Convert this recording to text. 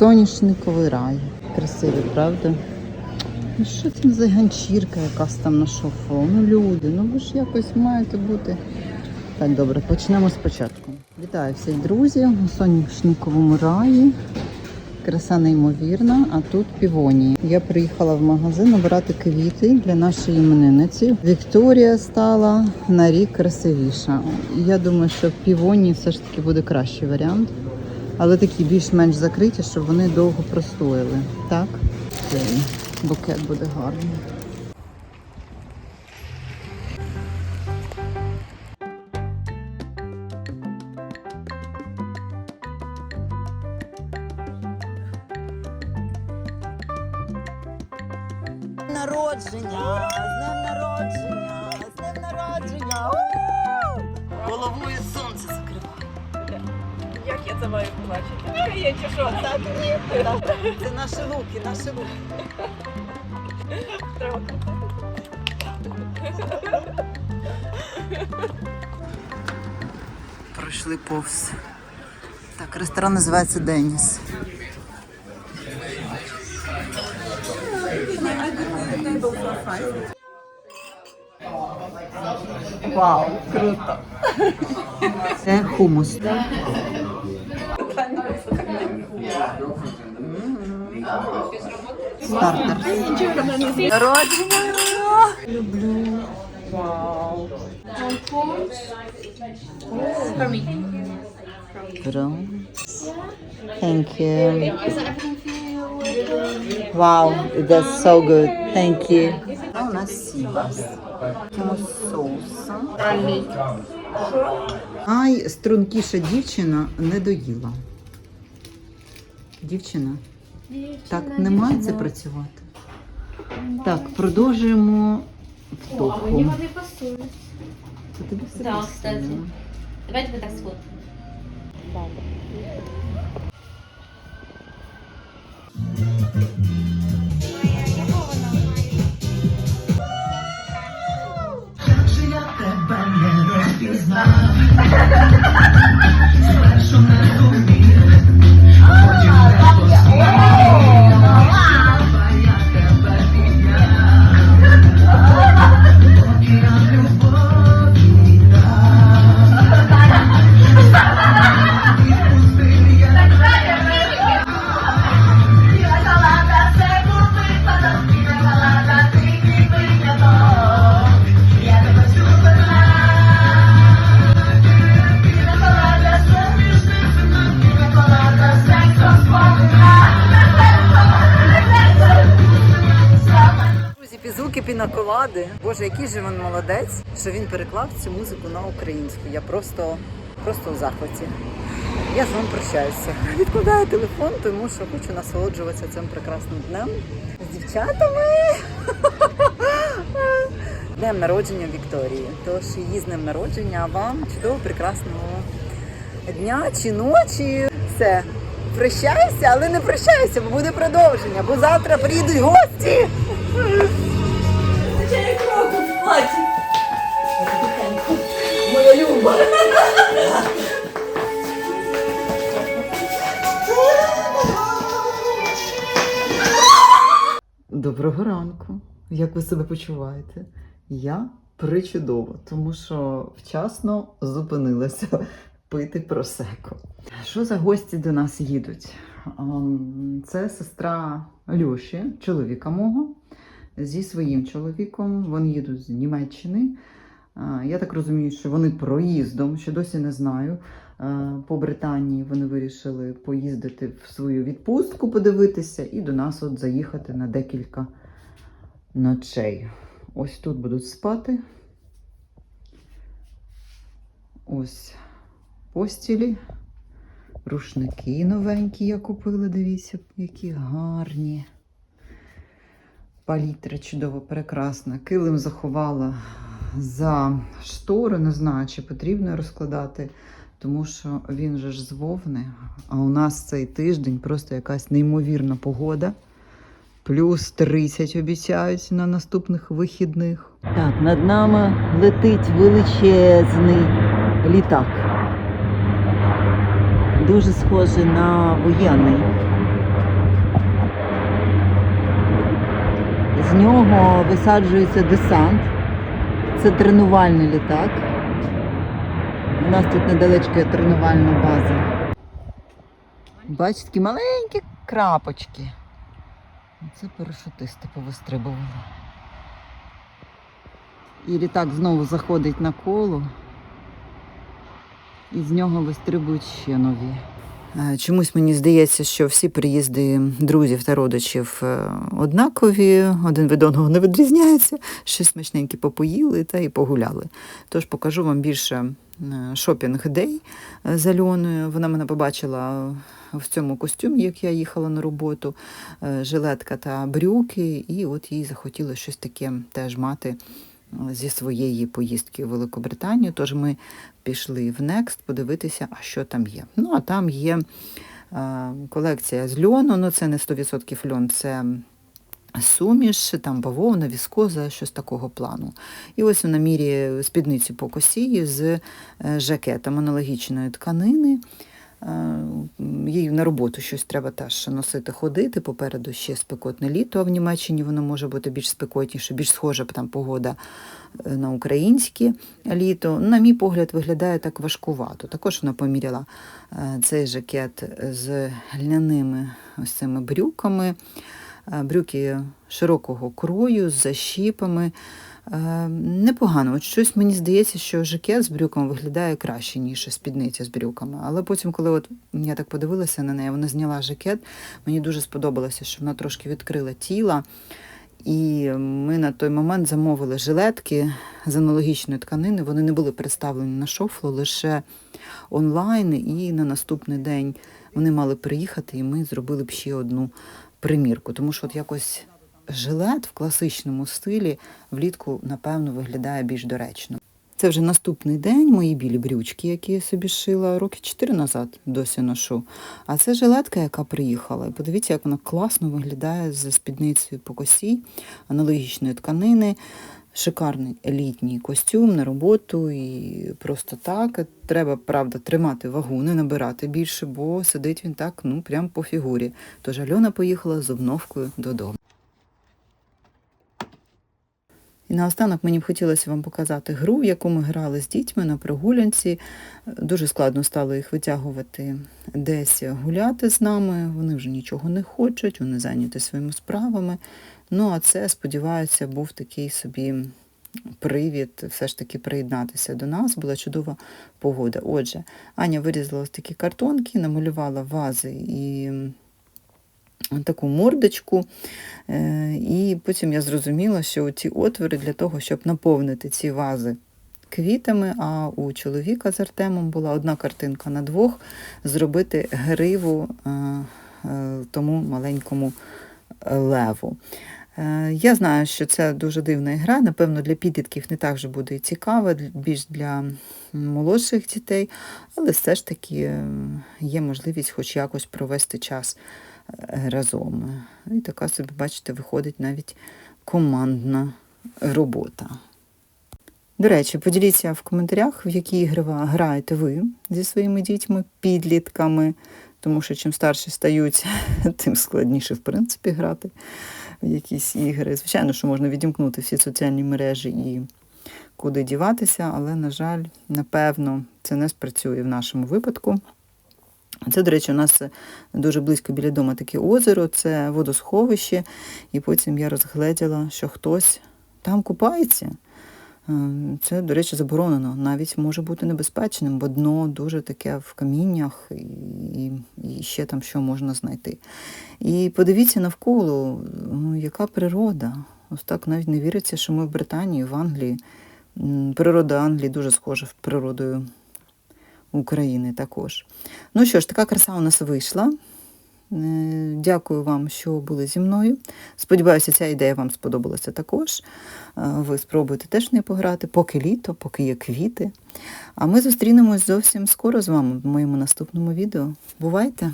Соняшниковий рай. Красивий, правда? Ну що це за ганчірка якась там на шофо? Ну люди, ну ви ж якось маєте бути. Так, добре, почнемо спочатку. Вітаю всіх друзів у соняшниковому раї. Краса неймовірна, а тут півонії. Я приїхала в магазин обирати квіти для нашої іменинниці. Вікторія стала на рік красивіша. Я думаю, що півонії все ж таки буде кращий варіант, але такі більш-менш закриті, щоб вони довго простояли. Так, цей букет буде гарний. Народження! З днем народження! З днем народження! Головою. Як я це маю побачити? Є чи що? Так, ні, це наші луки, наші луки. Пройшли повз. Так, ресторан називається Деніс. Вау, круто. Це хумус. Стартер. Народження! Люблю. Вау. Thank you. Wow, that's so good. Thank you. А у нас сібас. Ай, стрункіша дівчина не доїла. Дівчина? Так не має це працювати. Так, продовжуємо втопку. Мені вони пасують. Це тобі все Так, пасує. кстати. Давайте ми так сфоткаємо. Друзі, пізуки пінаколади. Боже, який же він молодець, що він переклав цю музику на українську. Я просто, просто в захваті. Я з вами прощаюся. Відкладаю телефон, тому що хочу насолоджуватися цим прекрасним днем з дівчатами. Днем народження Вікторії. Тож її з днем народження, а вам чудового прекрасного дня чи ночі. Все. Прощаюся, але не прощаюся, бо буде продовження, бо завтра приїдуть гості. Платі. Моя люба. Доброго ранку. Як ви себе почуваєте? Я причудово, тому що вчасно зупинилася пити просеко. Що за гості до нас їдуть? Це сестра Льоші, чоловіка мого, зі своїм чоловіком. Вони їдуть з Німеччини. Я так розумію, що вони проїздом, ще досі не знаю. По Британії вони вирішили поїздити в свою відпустку, подивитися, і до нас от заїхати на декілька ночей. Ось тут будуть спати. Ось постілі. Рушники новенькі я купила, дивіться, які гарні. Палітра чудово, прекрасна. Килим заховала за штори, не знаю, чи потрібно розкладати, тому що він же ж з вовни. А у нас цей тиждень просто якась неймовірна погода. Плюс 30 обіцяють на наступних вихідних. Так, над нами летить величезний літак. Дуже схожий на воєнний. З нього висаджується десант. Це тренувальний літак. У нас тут недалечко є тренувальна база. Бачите, такі маленькі крапочки. Це парашутисти повистрибували. І літак знову заходить на коло, і з нього вистрибують ще нові. Е, Чомусь мені здається, що всі приїзди друзів та родичів е, однакові, один від одного не відрізняється, щось смачненьке попоїли та і погуляли. Тож покажу вам більше шопінг-дей з Альоною. Вона мене побачила в цьому костюмі, як я їхала на роботу, е, жилетка та брюки, і от їй захотілося щось таке теж мати е, зі своєї поїздки у Великобританію. Тож ми пішли в Next подивитися, а що там є. Ну, а там є е, колекція з льону, ну це не 100% льон, це суміш, там бавовна, віскоза, щось такого плану. І ось на мірі спідниці по косі з е, жакетом аналогічної тканини. Е, Їй на роботу щось треба теж носити, ходити. Попереду ще спекотне літо, а в Німеччині воно може бути більш спекотніше, більш схожа там погода е, на українське літо. На мій погляд, виглядає так важкувато. Також вона поміряла е, цей жакет з льняними ось цими брюками. Брюки широкого крою з защіпами. Е, Непогано. От щось мені здається, що жакет з брюками виглядає краще, ніж спідниця з брюками. Але потім, коли от я так подивилася на неї, вона зняла жакет, мені дуже сподобалося, що вона трошки відкрила тіла. І ми на той момент замовили жилетки з аналогічної тканини. Вони не були представлені на шофло, лише онлайн. І на наступний день вони мали приїхати, і ми зробили б ще одну примірку. Тому що от якось жилет в класичному стилі влітку, напевно, виглядає більш доречно. Це вже наступний день, мої білі брючки, які я собі шила роки чотири назад, досі ношу. А це жилетка, яка приїхала. І подивіться, як вона класно виглядає з спідницею по косі, аналогічної тканини. Шикарний елітній костюм на роботу і просто так. Треба, правда, тримати вагу, не набирати більше, бо сидить він так, ну, прям по фігурі. Тож Альона поїхала з обновкою додому. І наостанок мені б хотілося вам показати гру, в яку ми грали з дітьми на прогулянці. Дуже складно стало їх витягувати десь гуляти з нами. Вони вже нічого не хочуть, вони зайняті своїми справами. Ну, а це, сподіваюся, був такий собі привід все ж таки приєднатися до нас. Була чудова погода. Отже, Аня вирізала такі картонки, намалювала вази і таку мордочку. Е, І потім я зрозуміла, що ці отвори для того, щоб наповнити ці вази квітами, а у чоловіка з Артемом була одна картинка на двох, зробити гриву е, е, тому маленькому леву. Я знаю, що це дуже дивна гра. Напевно, для підлітків не так вже буде і цікава, більш для молодших дітей, але все ж таки є можливість хоч якось провести час разом. І така собі, бачите, виходить навіть командна робота. До речі, поділіться в коментарях, в які ігри граєте ви зі своїми дітьми, підлітками, тому що чим старші стають, тим складніше, в принципі, грати в якісь ігри. Звичайно, що можна відімкнути всі соціальні мережі і куди діватися, але, на жаль, напевно, це не спрацює в нашому випадку. Це, до речі, у нас дуже близько біля дому таке озеро, це водосховище, і потім я розгледіла, що хтось там купається. Е, Це, до речі, заборонено. Навіть може бути небезпечним, бо дно дуже таке в каміннях і, і ще там що можна знайти. І подивіться навколо, ну, яка природа. Ось так навіть не віриться, що ми в Британії, в Англії. Природа Англії дуже схожа з природою України також. Ну що ж, така краса у нас вийшла. Е, Дякую вам, що були зі мною. Сподіваюся, ця ідея вам сподобалася також. Е, Ви спробуєте теж не пограти, поки літо, поки є квіти. А ми зустрінемось зовсім скоро з вами в моєму наступному відео. Бувайте!